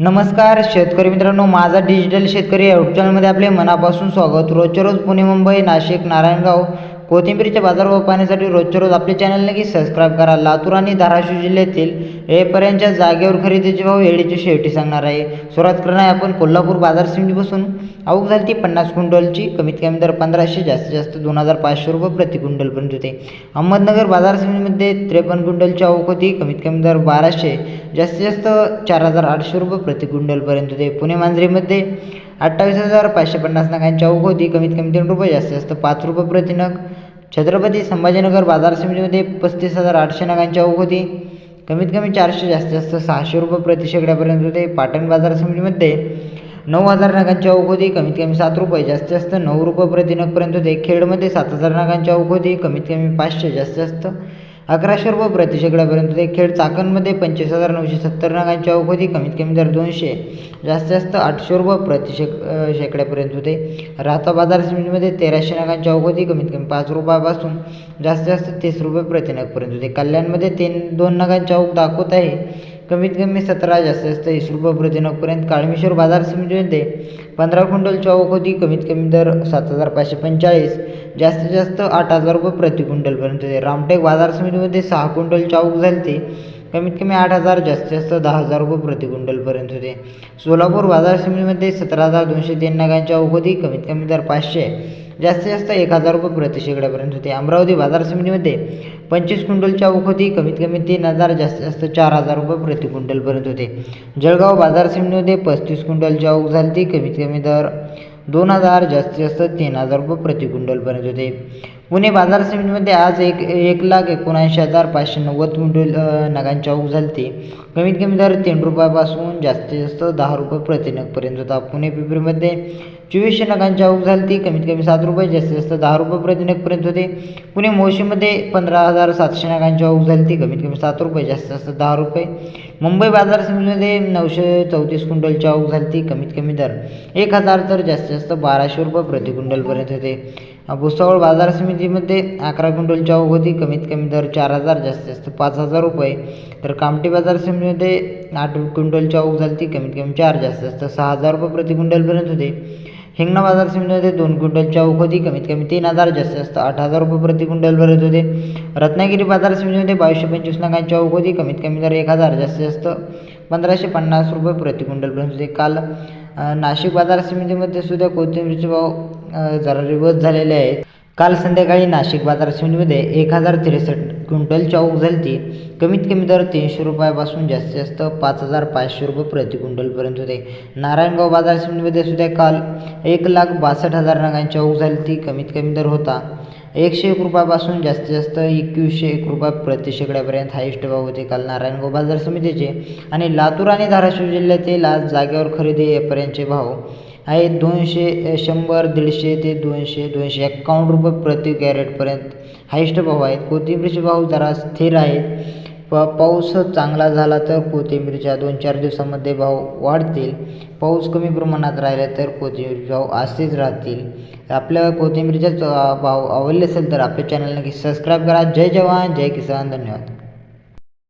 नमस्कार शेतकरी मित्रांनो माझा डिजिटल शेतकरी यूट्यूब चॅनलमध्ये आपले मनापासून स्वागत. रोजच्या रोज पुणे मुंबई नाशिक नारायणगाव कोथिंबीरच्या बाजारभाव पाहण्यासाठी रोजच्या रोज आपले चॅनल नक्की सबस्क्राईब करा. लातूर आणि धाराशिव जिल्ह्यातील एपर्यंतच्या जागेवर खरेदीचे भाव येळीची शेवटी सांगणार आहे. सुरुवात करणार आहे आपण कोल्हापूर बाजार समितीपासून. आवक झाली ती पन्नास क्विंटलची. कमीत कमी दर पंधराशे जास्तीत जास्त दोन हजार पाचशे रुपये प्रति क्विंटलपर्यंत होते. अहमदनगर बाजार समितीमध्ये त्रेपन्न क्विंटलची आवक होती. कमीत कमी दर बाराशे जास्तीत जास्त चार हजार आठशे रुपये प्रति क्विंटलपर्यंत होते. पुणे मांजरीमध्ये अठ्ठावीस हजार पाचशे पन्नास नगांची अवघ होती. कमीत कमी तीन रुपये जास्तीत जास्त पाच रुपये प्रति नग. छत्रपती संभाजीनगर बाजार समितीमध्ये पस्तीस हजार आठशे नगांची अवघ होती. कमीत कमी चारशे जास्तीत जास्त सहाशे रुपये प्रति शेकड्यापर्यंत होते. पाटण बाजार समितीमध्ये नऊ हजार नगांची अवघ होती. कमीत कमी सात रुपये जास्तीत जास्त नऊ रुपये प्रति नगपर्यंत होते. खेडमध्ये सात हजार नगांची अवघ होती. कमीत कमी पाचशे जास्तीत जास्त अकराशे रुपये प्रतिशेकड्यापर्यंत ते होते चाकणमध्ये पंचवीस हजार नऊशे सत्तर नगांची आवक होती कमीत कमी दर दोनशे. जास्तीत जास्त आठशे रुपये प्रतिशेक शेकड्यापर्यंत होते. राहता बाजार समितीमध्ये तेराशे नगांची आवक होती कमीत कमी पाच रुपयापासून जास्तीत जास्त तीस रुपये प्रतिनगपर्यंत होते. कल्याणमध्ये तीन दोन नगांची आवक दाखवत आहे. कमीत कमी सतरा जास्तीत जास्त वीस रुपये प्रतिनगपर्यंत काळमेश्वर बाजार समितीमध्ये पंधरा क्विंटलची आवक होती कमीत कमी दर सात हजार पाचशे पंचेचाळीस जास्तीत जास्त आठ हजार रुपये प्रति क्विंटलपर्यंत होते रामटेक बाजार समितीमध्ये सहा क्विंटल चाऊक झाली ती कमीत कमी आठ हजार जास्तीत जास्त दहा हजार रुपये प्रति क्विंटलपर्यंत होते. सोलापूर बाजार समितीमध्ये सतरा हजार दोनशे तीन नगांच्या होती. कमीत कमी दर पाचशे जास्तीत जास्त एक हजार रुपये प्रति शेकड्यापर्यंत होते. अमरावती बाजार समितीमध्ये पंचवीस क्विंटलच्या आवक होती. कमीत कमी तीन हजार जास्तीत जास्त चार हजार रुपये प्रति क्विंटलपर्यंत होते. जळगाव बाजार समितीमध्ये पस्तीस क्विंटलच्या आवक झाली ती कमीत कमी दर दोन हजार जास्तीत जास्त तीन हजार रुपये प्रति क्विंटलपर्यंत होते. पुणे बाजार समितीमध्ये आज एक एक लाख एकोणऐंशी हजार पाचशे नव्वद क्विंटल नगांची आवक झाली होती कमीत कमी दर तीन रुपयापासून जास्तीत जास्त दहा रुपये प्रतिनगपर्यंत होता. पुणे पिपरीमध्ये चोवीसशे नगांची आवक झाली होती कमीत कमी सात रुपये जास्तीत जास्त दहा रुपये प्रतिनगपर्यंत होते. पुणे मोशीमध्ये पंधरा हजार सातशे नगांची आवक झाली होती कमीत कमी सात रुपये जास्तीत जास्त दहा रुपये. मुंबई बाजार समितीमध्ये नऊशे चौतीस क्विंटलची आवक झाली होती कमीत कमी दर एक हजार तर जास्तीत जास्त बाराशे रुपये प्रति क्विंटलपर्यंत होते. भुसावळ बाजार समितीमध्ये अकरा क्विंटलच्या आवक होती. कमीत कमी दर चार हजार जास्तीत जास्त पाच हजार रुपये. तर कामठी बाजार समितीमध्ये आठ क्विंटलच्या आवक झाली ती कमीत कमी चार जास्तीत जास्त सहा हजार रुपये प्रति क्विंटलपर्यंत होते. हिंगणा बाजार समितीमध्ये दोन क्विंटलच्या आवक होती. कमीत कमी तीन हजार जास्तीत जास्त आठ हजार रुपये प्रति क्विंटलपर्यंत होते. रत्नागिरी बाजार समितीमध्ये बावीसशे पंचवीस नगांची आवक होती. कमीत कमी दर एक हजार जास्तीत जास्त पंधराशे पन्नास रुपये प्रति क्विंटलपर्यंत होते. काल नाशिक बाजार समितीमध्ये सुद्धा कोथिंबीरचे भाव जरा रिवर्स झालेले आहेत. काल संध्याकाळी नाशिक बाजार समितीमध्ये एक हजार त्रेसष्ट क्विंटलची आवक झाली ती कमीत कमी दर तीनशे रुपयापासून जास्तीत जास्त पाच हजार पाचशे रुपये प्रति क्विंटलपर्यंत होते. नारायणगाव बाजार समितीमध्ये सुद्धा काल एक लाख बासष्ट हजार नगांची आवक झाली ती कमीत कमी दर होता. एकशे एक रुपयापासून जास्तीत जास्त एकवीसशे एक रुपया प्रति शेकड्यापर्यंत हायेस्ट भाव होते. काल नारायणगाव बाजार समितीचे आणि लातूर आणि धाराशिव जिल्ह्यातील आज जागेवर खरेदी यापर्यंतचे भाव आहे दोनशे शंभर दीडशे ते दोनशे दोनशे एक्कावन्न रुपये प्रति कॅरेटपर्यंत हायस्ट भाव आहेत. कोथिंबीरचे भाव जरा स्थिर आहेत. प पाऊस चांगला झाला तर कोथिंबीरच्या दोन चार दिवसामध्ये भाव वाढतील. पाऊस कमी प्रमाणात राहिला तर कोथिंबीरचे भाव असेच राहतील. आपल्या कोथिंबीरच्याच भाव आवडले असेल तर आपल्या चॅनल नक्की सबस्क्राईब करा. जय जवान जय किसान. धन्यवाद.